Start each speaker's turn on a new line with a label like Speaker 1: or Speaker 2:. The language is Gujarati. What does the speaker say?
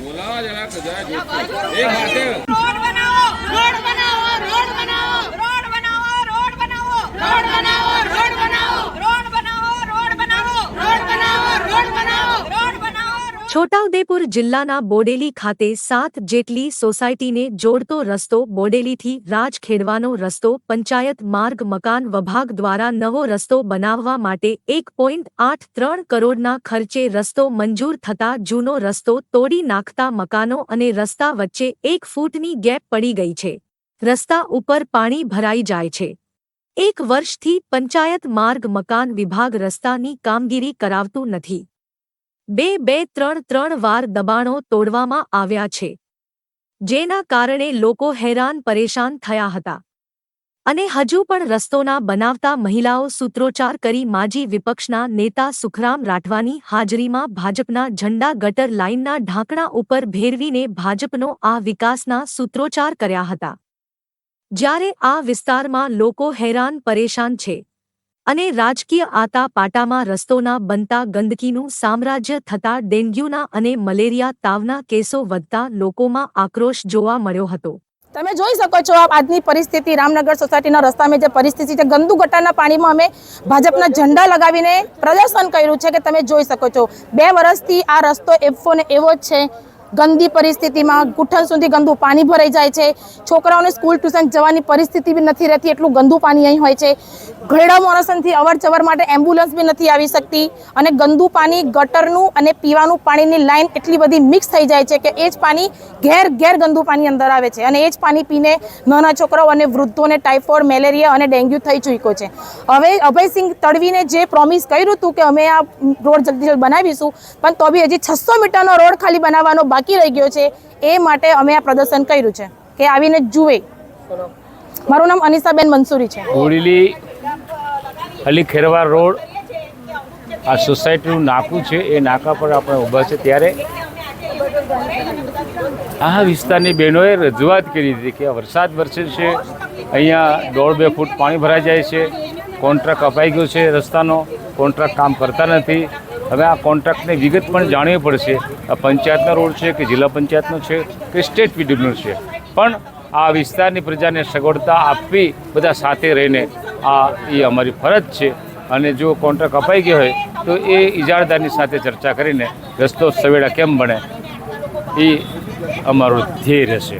Speaker 1: બોલાવા જરા કદાચ એક સાથે
Speaker 2: છોટાઉદેપુર જિલ્લાના બોડેલી ખાતે સાત જેટલી સોસાયટીને જોડતો રસ્તો બોડેલીથી રાજખેડવાનો રસ્તો, પંચાયત માર્ગ, મકાન વિભાગ દ્વારા નવો રસ્તો બનાવવા માટે એક પોઈન્ટ આઠ ત્રણ કરોડના ખર્ચે રસ્તો મંજૂર થતા જૂનો રસ્તો તોડી નાખતા મકાનો અને રસ્તા વચ્ચે એક ફૂટની ગેપ પડી ગઈ છે. રસ્તા ઉપર પાણી ભરાઈ જાય છે. એક વર્ષથી પંચાયત માર્ગ, મકાન વિભાગ રસ્તાની કામગીરી કરાવતું નથી. બે બે, ત્રણ ત્રણ વાર દબાણો તોડવામાં આવ્યા છે. જેના કારણે લોકો હેરાન પરેશાન થયા હતા. અને હજુ પણ રસ્તોના બનાવતા મહિલાઓ સૂત્રોચ્ચાર કરી માજી વિપક્ષના નેતા સુખરામ રાઠવાની હાજરીમાં ભાજપના ઝંડા ગટર લાઇનના ઢાંકણા ઉપર ભેરવીને ભાજપનો આ વિકાસના સૂત્રોચ્ચાર કર્યા હતા. જ્યારે આ વિસ્તારમાં લોકો હેરાન પરેશાન છે. અને રાજકીય આતા પાટામાં રસ્તોના બનતા ગંદકીનું સામ્રાજ્ય થતા ડેન્ગ્યુના અને મલેરિયા તાવના કેસો વધતા લોકોમાં આક્રોશ જોવા મળ્યો હતો.
Speaker 3: તમે જોઈ શકો છો આજની પરિસ્થિતિ રામનગર સોસાયટીના રસ્તામાં જે પરિસ્થિતિ છે, ગંદુ ગટારના પાણીમાં અમે ભાજપના ઝંડા લગાવીને પ્રદર્શન કર્યું છે કે તમે જોઈ શકો છો. બે વર્ષથી આ રસ્તો એફો ને એવો જ છે. ગંદી પરિસ્થિતિમાં ગુઠણ સુધી ગંદુ પાણી ભરાઈ જાય છે. છોકરાઓને સ્કૂલ ટ્યુશન જવાની પરિસ્થિતિ બી નથી રહેતી, એટલું ગંદુ પાણી અહીં હોય છે. ઘરડા મોરસનથી અવરજવર માટે એમ્બ્યુલન્સ બી નથી આવી શકતી અને ગંદુ પાણી ગટરનું અને પીવાનું પાણીની લાઈન એટલી બધી મિક્સ થઈ જાય છે કે એ જ પાણી ઘેર ઘેર ગંદુ પાણી અંદર આવે છે અને એ જ પાણી પીને નાના છોકરાઓ અને વૃદ્ધોને ટાઇફોઇડ મેલેરિયા અને ડેન્ગ્યુ થઈ ચૂક્યો છે. હવે અભયસિંહ તડવીને જે પ્રોમિસ કર્યું હતું કે અમે આ રોડ જલ્દી જલ્દી બનાવીશું, પણ તો બી હજી છસો મીટરનો રોડ ખાલી બનાવવાનો બાકી રહી ગયો છે, એ માટે અમે આ પ્રદર્શન કર્યું છે, કે આવીને જુએ. મારું નામ અનિસાબેન મંસૂરી છે.
Speaker 4: બોરીલી અલી ખેરવાર રોડ, આ સોસાયટીનું નાકું છે, એ નાકા પર આપણે ઊભા છે ત્યારે આ વિસ્તારની બહેનોએ રજૂઆત કરી હતી કે વરસાદ વરસે છે, અહીંયા દોઢ બે ફૂટ પાણી ભરાઈ જાય છે, કોન્ટ્રાક્ટ અપાઈ ગયો છે રસ્તાનો, કોન્ટ્રાક્ટ કામ કરતા નથી હવે આ કોન્ટ્રાક્ટની વિગત પણ જાણવી પડશે. આ પંચાયતનો રોડ છે કે જિલ્લા પંચાયતનો છે કે સ્ટેટ પીડબ્લ્યુનો છે. પણ આ વિસ્તારની પ્રજાને સગવડતા આપવી બધા સાથે રહીને આ એ અમારી ફરજ છે. અને જો કોન્ટ્રાક્ટ અપાઈ ગયો હોય તો એ ઇજારદારની સાથે ચર્ચા કરીને રસ્તો સવેડા કેમ બને એ અમારો ધ્યેય રહેશે.